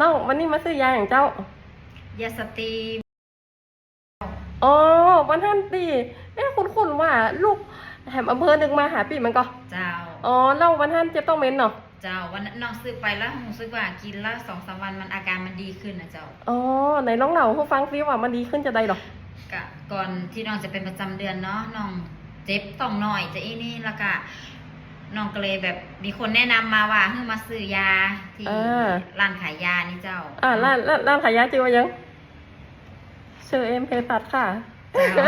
น้องวันนี้มาซื้อยาอย่างเจ้า ยาสตรีอ๋อวันท่านตีเอ๊ะคุณๆว่าลูกแหมอำเภอหนึ่งมาหาปีมันก็ เจ้า อ๋อแล้ววันท่านจะต้องเม้นเนาะ เจ้าวันนั้นน้องซื้อไปแล้วรู้สึกว่ากินแล้วสองสามวันมันอาการมันดีขึ้นนะเจ้า อ๋อไหนน้องเหล่าผู้ฟังซิว่ามันดีขึ้นจะได้หรอกกะก่อนที่น้องจะเป็นประจำเดือนเนาะน้องเจ็บต้องหน่อยจะอีนี่แล้วก็ น้องก็เลยแบบมีคนแนะนำมาว่าให้มาซื้อยาที่อ่าร้านขายยานี่เจ้าอ่าร้านร้านร้านขายยาจิวายังชื่อเอ็มเพสัตค่ะ เจ้า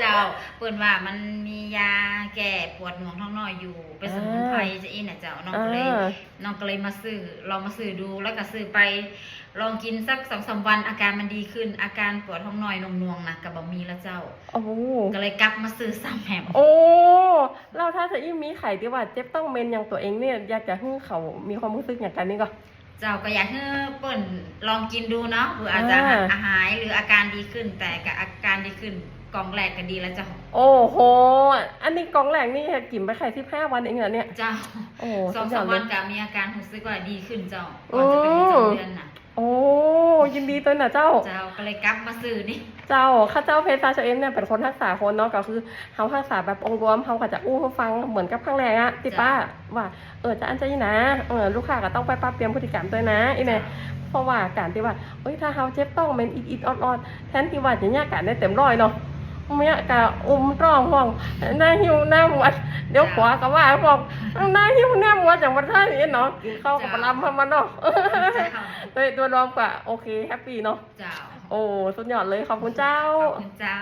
เจ้าเปิ่นว่ามันมียาแก้ปวดหน่วงท้องน้อยอยู่เป็นสมุนไพรจะอีน่ะเจ้าน้องก็เลยอ่าน้องก็เลยมาซื้อลองมาซื้อดูแล้วก็ซื้อไป ลองกินสักสองสามวันอาการมันดีขึ้น อาการปวดท้องน้อยนงนวงๆนะกับบะมีแล้วเจ้าโอ้โหก็เลยกลับมาซื้อซ้ำแหมโอ้เราถ้าจะยิ่มีไข่ที่ว่าเจ็บต้องเมนอย่างตัวเองเนี่ยอยากจะให้เขามีความรู้สึกอย่างกันนี่ก็ เจ้าก็อยากให้เปิ่นลองกินดูเนาะเผื่ออาจจะอ่า อาหายหรืออาการดีขึ้นแต่กับอาการดีขึ้นกล่องแรกก็ดีแล้วเจ้าโอ้โห อันนี้กล่องแหลงนี่กินไปไข่ที่ห้าวันเองเหรอเนี่ย เจ้าโอ้สองสุดยสาอมดเลวัยนก็มีอาการรู้สึกว่าดีขึ้นเจ้าก่อนจะเป็นประจำเดือนน่ะ โอ้ ยินดีตัวน่ะเจ้า เจ้าก็เลยกลับมาซื้อนี่ เจ้าข้าเจ้าเพชรซาเชเอ็มเนี่ยเป็นคนทักษาคนเนาะก็คือเขาทักษาแบบองค์รวมเขาก็จะอู้ให้ฟังเหมือนกับข้างแรงอะที่ป้าว่าเออจะอันใจนะเออลูกค้าก็ต้องไปปรับเปลี่ยนพฤติกรรมด้วยนะไอ้เนี่ยเพราะว่าการที่ว่าเอ้ยถ้าเขาเจ็บต้องเป็นอิดอิดออดออดแทนที่ว่าจะเนี่ยการได้เต็มร้อยเนาะ เนี่ยกะอุ้มร้องห้องหน้าหิวหน้าหมวดเดี๋ยวขวาก็ว่าบอกหน้าหิวหน้าหมวดจากวันท่านี้เนาะกินข้าวกับปลาลำให้มันเนาะเจ้าโดยตัวรวมก็โอเคแฮปปี้เนาะเจ้าโอ้สุดยอดเลยขอบคุณเจ้าขอบคุณเจ้า